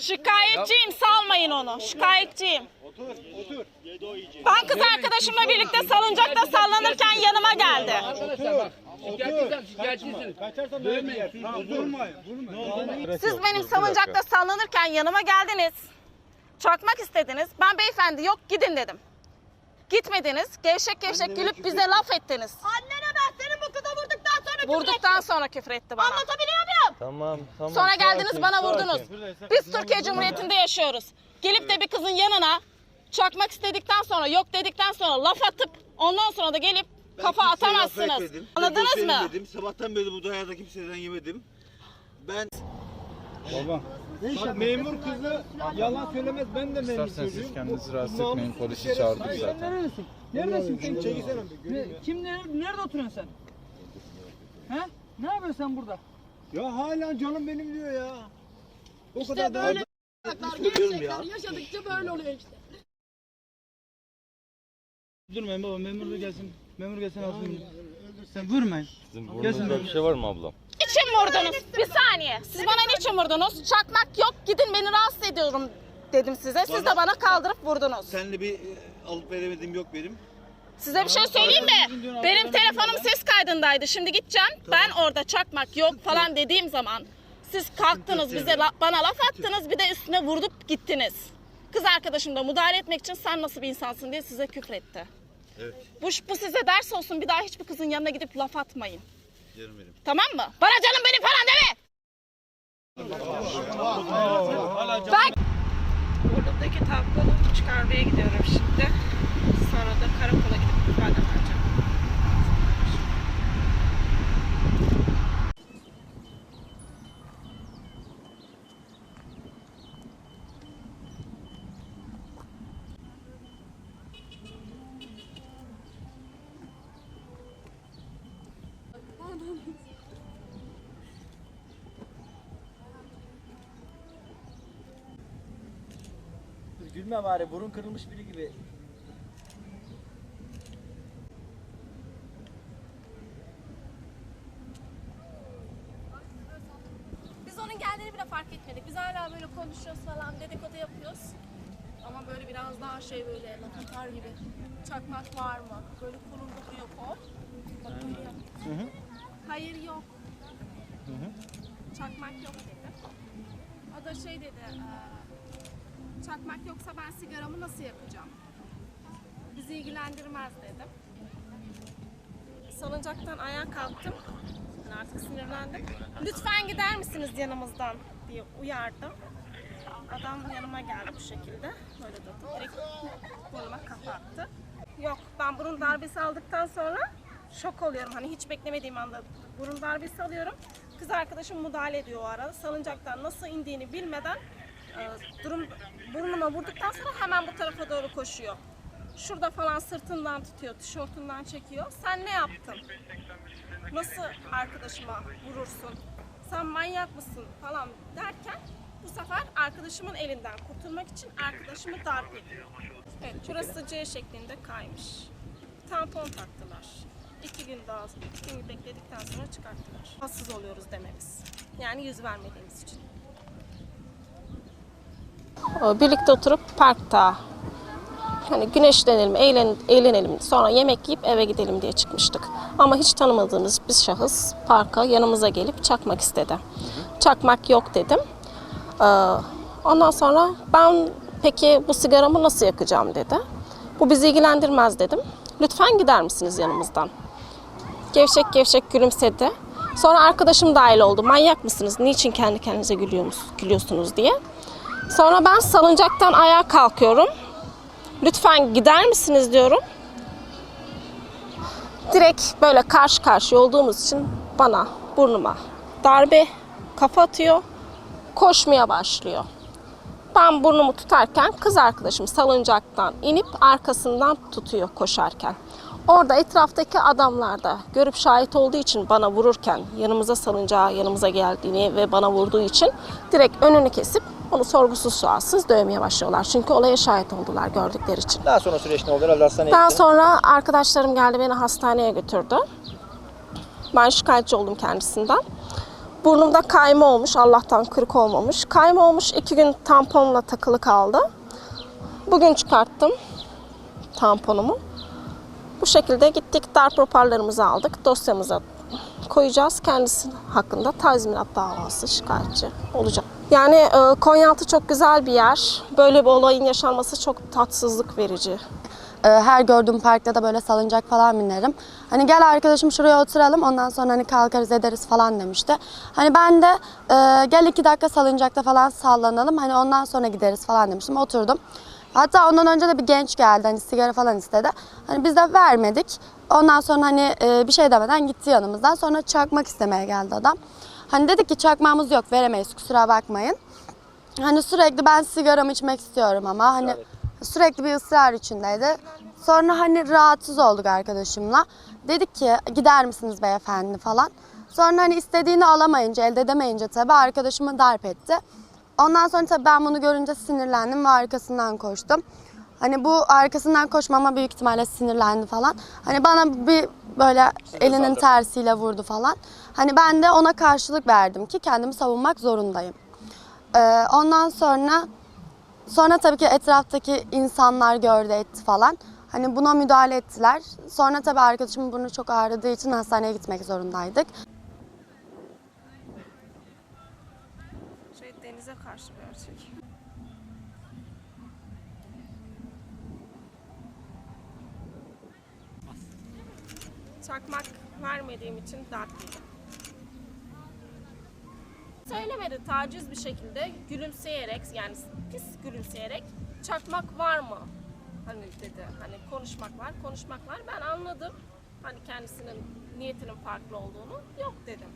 Şikayetçiyim salmayın onu. Şikayetçiyim. Ben kız arkadaşımla birlikte salıncakta sallanırken yanıma geldi. Şikayetçisin, şikayetçisin. Kaçarsan. Siz benim salıncakta sallanırken yanıma geldiniz. Çakmak istediniz. Ben beyefendi yok gidin dedim. Gitmediniz. Gevşek gevşek gülüp bize laf ettiniz. Annene ben senin bu kıza vurduktan sonra küfür Vurduktan sonra küfür etti bana. Anlatabiliyor muyum? Tamam tamam. Sonra geldiniz sakin, bana sakin. vurdunuz. Biz Türkiye Cumhuriyeti'nde yaşıyoruz. Gelip de bir kızın yanına çakmak istedikten sonra yok dedikten sonra laf atıp ondan sonra da gelip kafa kimseye laf atamazsınız. etmedim. Anladınız mı? Dedim. Sabahtan beri bu dayağı da kimseden yemedim. Ben Baba. Bak memur kızı yalan söylemez. Ben de memur İsterseniz siz çocuğum. kendinizi rahatsız etmeyin. Polisi çağırdık zaten. Neredesin? Neredesin sen? Çekilsene bir Ne, kim nerede, nerede oturuyorsun sen? He? Ne yapıyorsun sen burada? Ya hala canım benim diyor ya. O İşte kadar da böyle ya. gerçekler yaşadıkça böyle oluyor işte. Durmayın baba memur da gelsin. Memur gelsin alsın. Sen vurmayın. Sizin Gelsin burnunuzda bir şey var mı ablam? Niçin vurdunuz? Bir saniye. Siz bana niçin vurdunuz? Çakmak yok gidin beni rahatsız ediyorum dedim size. Siz de bana kaldırıp vurdunuz. seninle bir e, alıp veremediğim yok benim. Size bir şey söyleyeyim mi? Benim telefonum ses kaydındaydı. Şimdi gideceğim. Ben orada çakmak yok falan dediğim zaman siz kalktınız bize la- bana laf attınız bir de üstüne vurup gittiniz. Kız arkadaşım da müdahale etmek için sen nasıl bir insansın diye size küfretti. Evet. Bu, bu size ders olsun bir daha hiçbir kızın yanına gidip laf atmayın. Canım benim. Tamam mı? Bana canım benim falan deme. Ben buradaki tabloyu çıkarmaya gidiyorum şimdi. Sonra da karakola vereceğim. Gülme bari burun kırılmış biri gibi. Biz geldiğini bile fark etmedik. Biz hala böyle konuşuyoruz falan, dedikodu yapıyoruz. Ama böyle biraz daha şey böyle laf atar gibi. Çakmak var mı? Böyle kuruldu bu yok o. Böyle yaptı. Hayır yok. Çakmak yok dedi. O da şey dedi, "Ee, çakmak yoksa ben sigaramı nasıl yakacağım? Bizi ilgilendirmez dedim. Salıncaktan ayağa kalktım. Ben artık sinirlendim. Lütfen gider misiniz yanımızdan diye uyardım. Adam yanıma geldi bu şekilde. Böyle durdu. Direkt burnuma kafa attı. Yok ben burun darbesi aldıktan sonra şok oluyorum. Hani hiç beklemediğim anda burun darbesi alıyorum. Kız arkadaşım müdahale ediyor o arada. Salıncaktan nasıl indiğini bilmeden e, durum burnuma vurduktan sonra hemen bu tarafa doğru koşuyor. Şurada falan sırtından tutuyor, tişörtünden çekiyor. Sen ne yaptın? Nasıl arkadaşıma vurursun? Sen manyak mısın falan derken bu sefer arkadaşımın elinden kurtulmak için arkadaşımı darp ediyor. Evet, burası C şeklinde kaymış. Tampon taktılar. İki gün daha, iki gün bekledikten sonra çıkarttılar. Rahatsız oluyoruz dememiz. Yani yüz vermediğimiz için. Birlikte oturup parkta hani güneşlenelim, eğlen, eğlenelim, sonra yemek yiyip eve gidelim diye çıkmıştık. Ama hiç tanımadığımız bir şahıs parka yanımıza gelip çakmak istedi. Çakmak yok dedim. Ee, ondan sonra ben peki bu sigaramı nasıl yakacağım dedi. Bu bizi ilgilendirmez dedim. Lütfen gider misiniz yanımızdan? Gevşek gevşek gülümsedi. Sonra arkadaşım dahil oldu. Manyak mısınız? Niçin kendi kendinize gülüyorsunuz, gülüyorsunuz diye. Sonra ben salıncaktan ayağa kalkıyorum. Lütfen gider misiniz diyorum. Direkt böyle karşı karşıya olduğumuz için bana burnuma darbe kafa atıyor. Koşmaya başlıyor. Ben burnumu tutarken kız arkadaşım salıncaktan inip arkasından tutuyor koşarken. Orada etraftaki adamlar da görüp şahit olduğu için bana vururken yanımıza salıncağı yanımıza geldiğini ve bana vurduğu için direkt önünü kesip onu sorgusuz sualsiz dövmeye başlıyorlar. Çünkü olaya şahit oldular gördükleri için. Daha sonra süreç ne oldu? Herhalde hastaneye Daha gitti. sonra arkadaşlarım geldi beni hastaneye götürdü. Ben şikayetçi oldum kendisinden. Burnumda kayma olmuş. Allah'tan kırık olmamış. Kayma olmuş. iki gün tamponla takılı kaldı. Bugün çıkarttım tamponumu. Bu şekilde gittik. Darp raporlarımızı aldık. Dosyamıza koyacağız. Kendisi hakkında tazminat davası şikayetçi olacak. Yani e, Konyaaltı çok güzel bir yer. Böyle bir olayın yaşanması çok tatsızlık verici. Ee, her gördüğüm parkta da böyle salıncak falan binerim. Hani gel arkadaşım şuraya oturalım ondan sonra hani kalkarız ederiz falan demişti. Hani ben de e, gel iki dakika salıncakta falan sallanalım hani ondan sonra gideriz falan demiştim. Oturdum. Hatta ondan önce de bir genç geldi hani sigara falan istedi. Hani biz de vermedik. Ondan sonra hani e, bir şey demeden gitti yanımızdan. Sonra çakmak istemeye geldi adam. Hani dedik ki çakmağımız yok veremeyiz kusura bakmayın. Hani sürekli ben sigaramı içmek istiyorum ama hani sürekli bir ısrar içindeydi. Sonra hani rahatsız olduk arkadaşımla. Dedik ki gider misiniz beyefendi falan. Sonra hani istediğini alamayınca, elde edemeyince tabii arkadaşımı darp etti. Ondan sonra tabii ben bunu görünce sinirlendim ve arkasından koştum. Hani bu arkasından koşmama büyük ihtimalle sinirlendi falan. Hani bana bir böyle elinin tersiyle vurdu falan. Hani ben de ona karşılık verdim ki kendimi savunmak zorundayım. Ee, ondan sonra sonra tabii ki etraftaki insanlar gördü etti falan. Hani buna müdahale ettiler. Sonra tabii arkadaşımın burnu çok ağrıdığı için hastaneye gitmek zorundaydık. Şey denize karşı bir ölçek. Çakmak vermediğim için dertliydim. Söylemedi taciz bir şekilde gülümseyerek yani pis gülümseyerek çakmak var mı? Hani dedi hani konuşmak var konuşmak var ben anladım hani kendisinin niyetinin farklı olduğunu yok dedim.